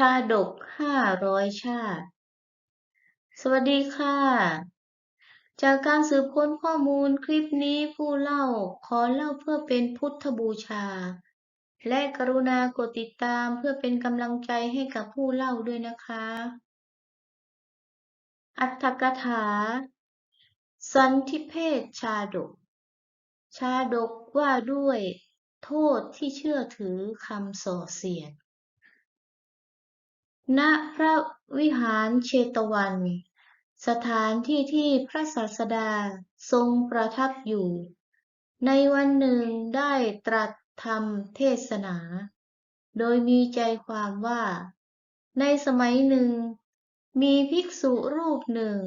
ชาดกห้าร้อยชาติ สวัสดีค่ะ จากการสืบค้นข้อมูลคลิปนี้ผู้เล่าขอเล่าเพื่อเป็นพุทธบูชา และกรุณากดติดตามเพื่อเป็นกำลังใจให้กับผู้เล่าด้วยนะคะ อัตถกถา สันทิเพศชาดก ชาดกว่าด้วยโทษที่เชื่อถือคำส่อเสียด ณพระวิหารเชตวัน สถานที่ที่พระศาสดาทรงประทับอยู่ ในวันหนึ่งได้ตรัสธรรมเทศนา โดยมีใจความว่า ในสมัยหนึ่ง มีภิกษุรูปหนึ่ง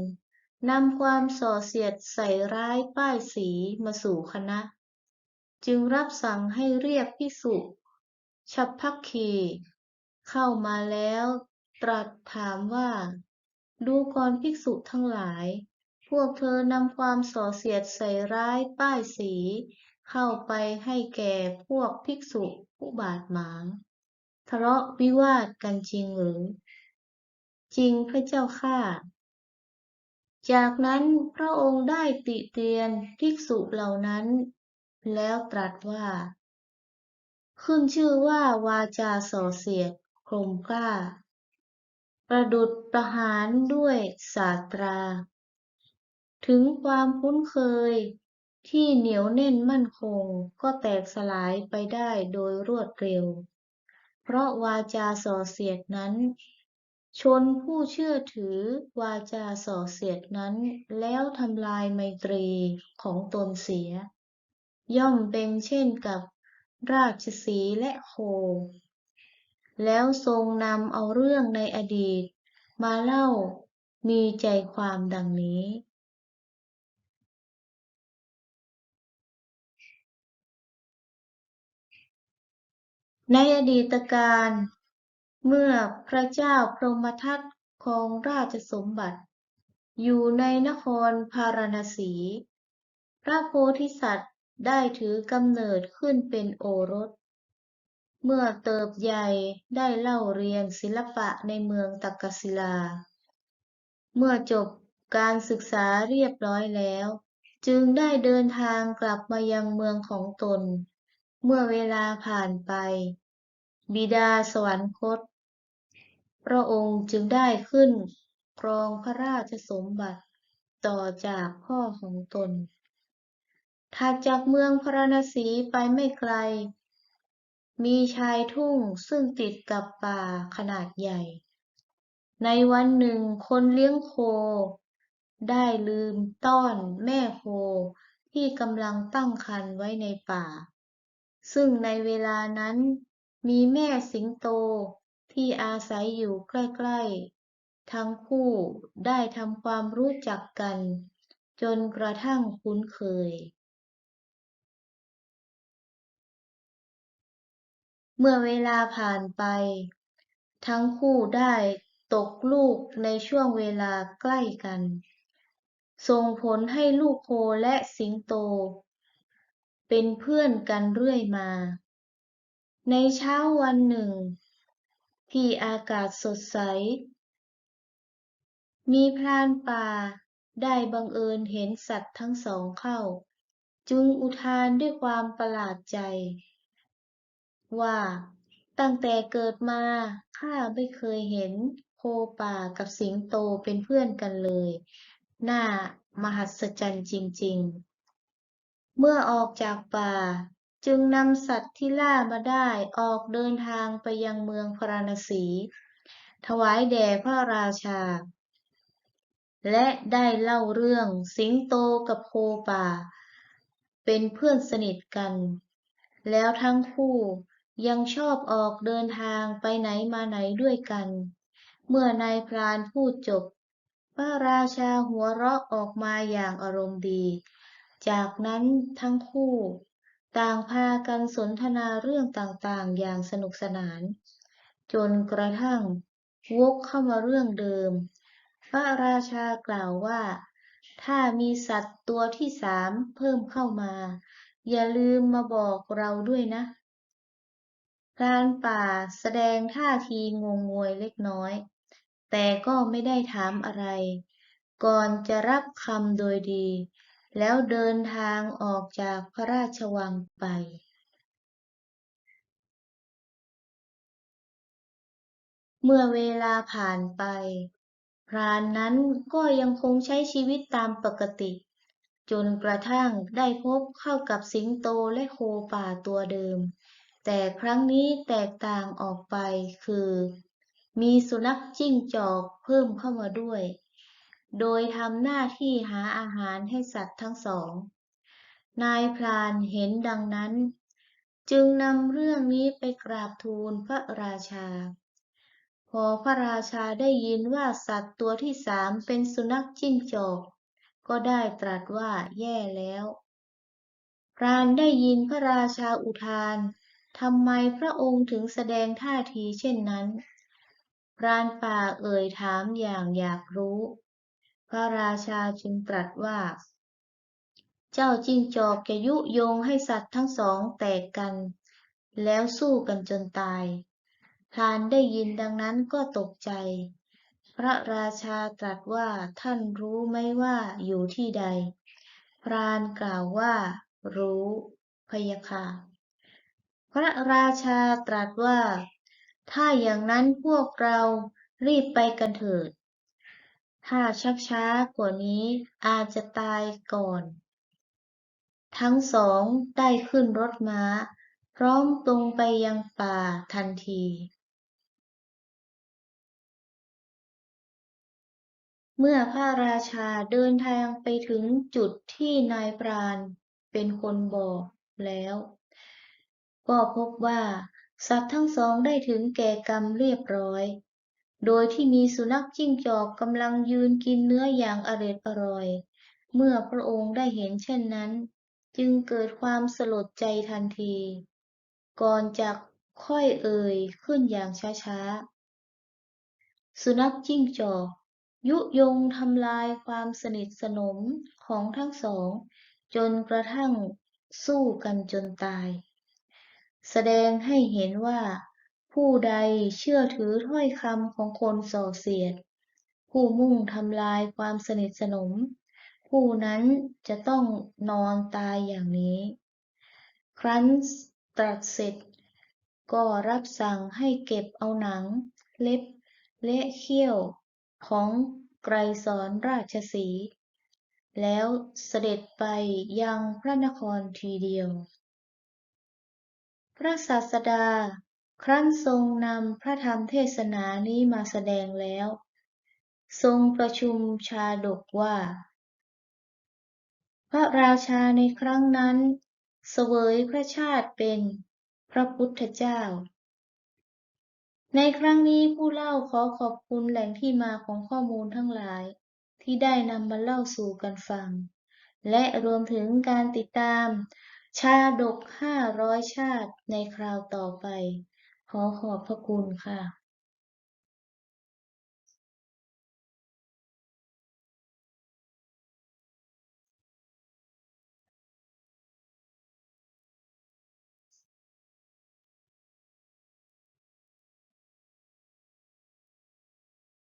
นำความส่อเสียดใส่ร้ายป้ายสีมาสู่คณะ จึงรับสั่งให้เรียกภิกษุฉัพพคีเข้ามาแล้ว ตรัสถามว่า ดูก่อนภิกษุทั้งหลาย พวกเธอนำความส่อเสียดใส่ร้ายป้ายสี เข้าไปให้แก่พวกภิกษุผู้บาดหมางทะเลาะวิวาทกันจริงหรือ จริงพระเจ้าข้าจากนั้นพระองค์ได้ติเตียนภิกษุเหล่านั้น แล้วตรัสว่า ขึ้นชื่อว่าวาจาส่อเสียดคมกล้า ประดุจประหารด้วยศาสตรา ถึงความคุ้นเคยที่เหนียวแน่นมั่นคงก็แตกสลายไปได้โดยรวดเร็ว เพราะวาจาส่อเสียดนั้น ชนผู้เชื่อถือวาจาส่อเสียดนั้น แล้วทำลายไมตรีของตนเสีย ย่อมเป็นเช่นกับราชสีและโค แล้วทรงนำเอาเรื่องในอดีต มาเล่ามีใจความดังนี้ ในอดีตการเมื่อพระเจ้าพรหมทัตครองราชสมบัติ อยู่ในนครพาราณสี พระโพธิสัตว์ได้ถือกำเนิดขึ้นเป็นโอรส เมื่อเติบใหญ่ได้เล่าเรียนศิลปะในเมืองตักกศิลา เมื่อจบการศึกษาเรียบร้อยแล้ว จึงได้เดินทางกลับมายังเมืองของตน เมื่อเวลาผ่านไป บิดาสวรรคต พระองค์จึงได้ขึ้นครองพระราชสมบัติต่อจากพ่อของตนถัดจากเมืองพราณสีไปไม่ไกล มีชายทุ่งซึ่งติดกับป่าขนาดใหญ่ ในวันหนึ่งคนเลี้ยงโค ได้ลืมต้อนแม่โคที่กำลังตั้งครรภ์ไว้ในป่า ซึ่งในเวลานั้นมีแม่สิงโตที่อาศัยอยู่ใกล้ ๆ ทั้งคู่ได้ทำความรู้จักกัน จนกระทั่งคุ้นเคย เมื่อเวลาผ่านไป ทั้งคู่ได้ตกลูกในช่วงเวลาใกล้กัน ส่งผลให้ลูกโคและสิงโต เป็นเพื่อนกันเรื่อยมา ในเช้าวันหนึ่ง ที่อากาศสดใส มีพรานป่าได้บังเอิญเห็นสัตว์ทั้งสองเข้า จึงอุทานด้วยความประหลาดใจ ว่า ตั้งแต่เกิดมาข้าไม่เคยเห็นโคป่ากับสิงโตเป็นเพื่อนกันเลย น่ามหัศจรรย์จริง ๆ เมื่อออกจากป่า จึงนำสัตว์ที่ล่ามาได้ออกเดินทางไปยังเมืองพราณสี ถวายแด่พระราชา และได้เล่าเรื่องสิงโตกับโคป่า เป็นเพื่อนสนิทกัน แล้วทั้งคู่ ยังชอบออกเดินทางไปไหนมาไหนด้วยกัน เมื่อนายพรานพูดจบพระราชาหัวเราะออกมาอย่างอารมณ์ดี จากนั้นทั้งคู่ ต่างพากันสนทนาเรื่องต่างๆ อย่างสนุกสนาน จนกระทั่งวกเข้ามาเรื่องเดิม พระราชากล่าวว่า ถ้ามีสัตว์ตัวที่สามเพิ่มเข้ามา อย่าลืมมาบอกเราด้วยนะ พรานป่าแสดงท่าทีงงงวยเล็กน้อย แต่ก็ไม่ได้ถามอะไร ก่อนจะรับคำโดยดี แล้วเดินทางออกจากพระราชวังไปเมื่อเวลาผ่านไป พรานนั้นก็ยังคงใช้ชีวิตตามปกติ จนกระทั่งได้พบเข้ากับสิงโตและโคป่าตัวเดิม แต่ครั้งนี้แตกต่างออกไปคือ มีสุนัขจิ้งจอกเพิ่มเข้ามาด้วย โดยทำหน้าที่หาอาหารให้สัตว์ทั้งสอง นายพรานเห็นดังนั้น จึงนำเรื่องนี้ไปกราบทูลพระราชา พอพระราชาได้ยินว่าสัตว์ตัวที่สามเป็นสุนัขจิ้งจอก ก็ได้ตรัสว่าแย่แล้วพรานได้ยินพระราชาอุทาน ทำไมพระองค์ถึงแสดงท่าทีเช่นนั้น พรานป่าเอ่ยถามอย่างอยากรู้ พระราชาจึงตรัสว่า เจ้าจิงจอกจะยุยงให้สัตว์ทั้งสองแตกกัน แล้วสู้กันจนตาย พรานได้ยินดังนั้นก็ตกใจ พระราชาตรัสว่าท่านรู้ไหมว่าอยู่ที่ใด พรานกล่าวว่า รู้พยะค่ะ พระราชาตรัสว่า ถ้าอย่างนั้นพวกเรารีบไปกันเถิด ถ้าชักช้ากว่านี้อาจจะตายก่อน ทั้งสองได้ขึ้นรถม้า พร้อมตรงไปยังป่าทันที เมื่อพระราชาเดินทางไปถึงจุดที่นายพรานเป็นคนบอกแล้ว ก็พบว่าสัตว์ทั้งสองได้ถึงแก่กรรมเรียบร้อย โดยที่มีสุนัขจิ้งจอกกำลังยืนกินเนื้ออย่างอร็ดอร่อย เมื่อพระองค์ได้เห็นเช่นนั้น จึงเกิดความสลดใจทันที ก่อนจะค่อยเอ่ยขึ้นอย่างช้าๆ สุนัขจิ้งจอก ยุยงทำลายความสนิทสนมของทั้งสอง จนกระทั่งสู้กันจนตาย แสดงให้เห็นว่า ผู้ใดเชื่อถือถ้อยคำของคนส่อเสียด ผู้มุ่งทำลายความสนิทสนม ผู้นั้นจะต้องนอนตายอย่างนี้ ครั้นตรัสเสร็จ ก็รับสั่งให้เก็บเอาหนัง เล็บ และเขี้ยวของไกรสอนราชสี แล้วเสด็จไปยังพระนครทีเดียว พระศาสดา ครั้นทรงนำพระธรรมเทศนานี้มาแสดงแล้ว ทรงประชุมชาดกว่า พระราชาในครั้งนั้น เสวยพระชาติเป็นพระพุทธเจ้า ในครั้งนี้ผู้เล่าขอขอบคุณแหล่งที่มาของข้อมูลทั้งหลาย ที่ได้นำมาเล่าสู่กันฟัง และรวมถึงการติดตาม ชาดกห้าร้อยชาติในคราวต่อไป ขอขอบพระคุณค่ะ